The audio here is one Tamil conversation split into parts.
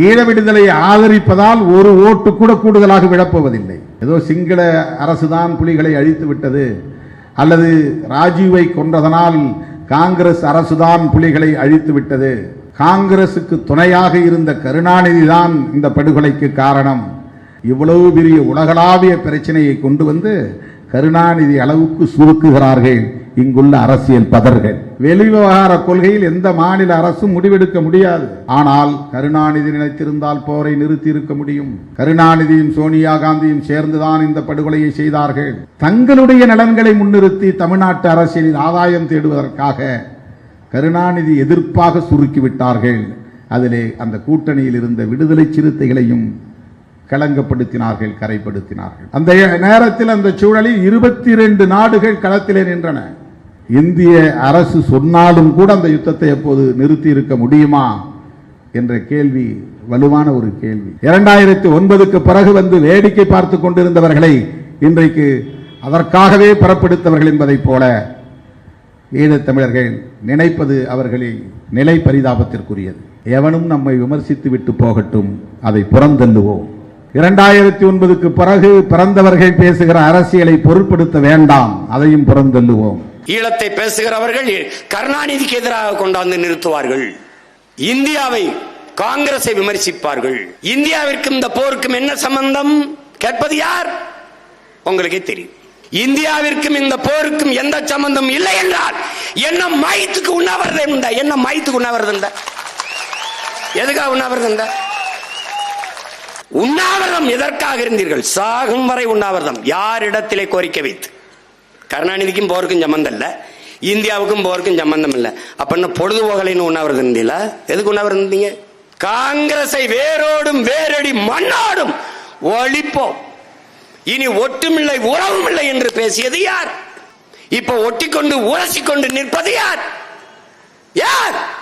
ஈழ விடுதலை ஆதரிப்பதால் ஒரு ஓட்டு கூட கூடுதலாக விழப்போவதில்லை. ஏதோ சிங்கள அரசுதான் புலிகளை அழித்து விட்டது. அல்லது ராஜீவை கொன்றதனால் காங்கிரஸ் அரசுதான் புலிகளை அழித்து விட்டது. காங்கிரசுக்கு துணையாக இருந்த கருணாநிதி தான் இந்த படுகொலைக்கு காரணம். இவ்வளவு பெரிய உலகளாவிய பிரச்சனையை கொண்டு வந்து கருணாநிதி அளவுக்கு சுருக்குகிறார்கள். இங்குள்ள அரசியல் பதர்கள். வெளிவிவகார கொள்கையில் எந்த மாநில அரசும் முடிவெடுக்க முடியாது. ஆனால் கருணாநிதி நினைத்திருந்தால் போரை நிறுத்தி இருக்க முடியும். கருணாநிதியும் சோனியா காந்தியும் சேர்ந்துதான் இந்த படுகொலையை செய்தார்கள். தங்களுடைய நலன்களை முன்னிறுத்தி தமிழ்நாட்டு அரசியலில் ஆதாயம் தேடுவதற்காக கருணாநிதி எதிர்ப்பாக சுருக்கிவிட்டார்கள். அதிலே அந்த கூட்டணியில் இருந்த விடுதலை சிறுத்தைகளையும் களங்கப்படுத்தினார்கள் கரைப்படுத்தினார்கள். அந்த நேரத்தில் அந்த சூழலில் இருபத்தி ரெண்டு நாடுகள் களத்திலே நின்றன. இந்திய அரசு சொன்னாலும் கூட அந்த யுத்தத்தை எப்போது நிறுத்தி இருக்க முடியுமா என்ற கேள்வி வலுவான ஒரு கேள்வி. இரண்டாயிரத்தி ஒன்பதுக்கு பிறகு வந்து வேடிக்கை பார்த்து கொண்டிருந்தவர்களை இன்றைக்கு அதற்காகவே புறப்படுத்தவர்கள் என்பதைப் போல ஈழத்தமிழர்கள் நினைப்பது அவர்களின் நிலை பரிதாபத்திற்குரியது. எவனும் நம்மை விமர்சித்து விட்டு போகட்டும் அதை புறந்தள்ளுவோம். இரண்டாயிரத்தி ஒன்பதுக்கு பிறகு பிறந்தவர்கள் பேசுகிற அரசியலை பொருட்படுத்த வேண்டாம் அதையும் புறந்தள்ளுவோம். ஈழத்தை பேசுகிறவர்கள் கருணாநிதிக்கு எதிராக கொண்டாந்து நிறுத்துவார்கள். இந்தியாவை காங்கிரஸை விமர்சிப்பார்கள். இந்தியாவிற்கும் இந்த போருக்கும் என்ன சம்பந்தம்? கேட்பது யார்? உங்களுக்கே தெரியும். இந்தியாவிற்கும் இந்த போருக்கும் எந்த சம்பந்தம் இல்லை என்றால் என்ன மயத்துக்கு உண்ணாவிரதம் உண்டா? என்ன மயத்துக்கு உண்ணாவிரதம் உண்டா? எதுக்காக உண்ணாவிரதம் உண்டா? உண்ணாவிரதம் எதற்காக இருந்தீர்கள்? சாகும் வரை உண்ணாவிரதம். யாரிடத்திலே கோரிக்கை வைத்து? கருணாநிதிக்கும் போருக்கும் சம்பந்தம் இல்லை. இந்தியாவுக்கும் போருக்கும் சம்பந்தம் இல்லை. அப்ப என்ன பொழுதுபோகலைன்னு உண்ணாவிரதம் இருந்தீங்களா? எதுக்கு உண்ணாவிரதம் இருந்தீங்க? காங்கிரஸை வேரோடும் வேரடி மண்ணாடும் ஒழிப்போம். இனி ஒட்டுமில்லை உறவுமில்லை என்று பேசியது யார்? இப்ப ஒட்டிக்கொண்டு உரசிக்கொண்டு நிற்பது யார்? யார்?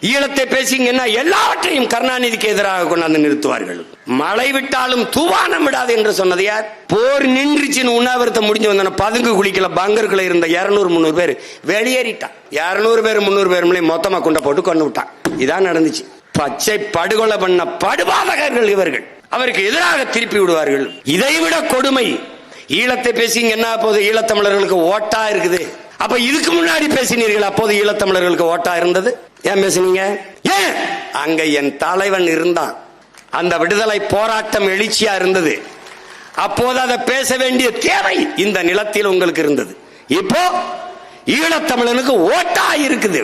ஈழத்தை பேசிங்கன்னா எல்லாவற்றையும் கருணாநிதிக்கு எதிராக கொண்டாந்து நிறுத்துவார்கள். மழை விட்டாலும் தூவானம் விடாது என்று சொன்னது யார்? போர் நின்றுச்சுன்னு உண்ணாவிரத்தை முடிஞ்சு வந்தன பதுங்கு குளிக்கல பங்கர்கள இருந்த இருநூறு முந்நூறு பேர் வெளியேறிட்டான். இருநூறு பேர் முந்நூறு பேருமே மொத்தமா கொண்ட போட்டு கொண்டு விட்டான். இதான் நடந்துச்சு. பச்சை படுகொலை பண்ண படுபாதகர்கள் இவர்கள். அவருக்கு எதிராக திருப்பி விடுவார்கள். இதைவிட கொடுமை. ஈழத்தை பேசிங்க என்ன போது ஈழத்தமிழர்களுக்கு ஓட்டா இருக்குது. அப்ப இதுக்கு முன்னாடி பேசினீர்கள் அப்போது ஈழத்தமிழர்களுக்கு ஓட்டா இருந்தது? ஏன் பேசுனீங்க? ஏன்? அங்க என் தலைவன் இருந்தான். அந்த விடுதலை போராட்டம் எழுச்சியா இருந்தது. அப்போது அதை பேச வேண்டிய தேவை இந்த நிலத்தில் உங்களுக்கு இருந்தது. இப்போ ஈழத்தமிழனுக்கு ஓட்டா இருக்குது.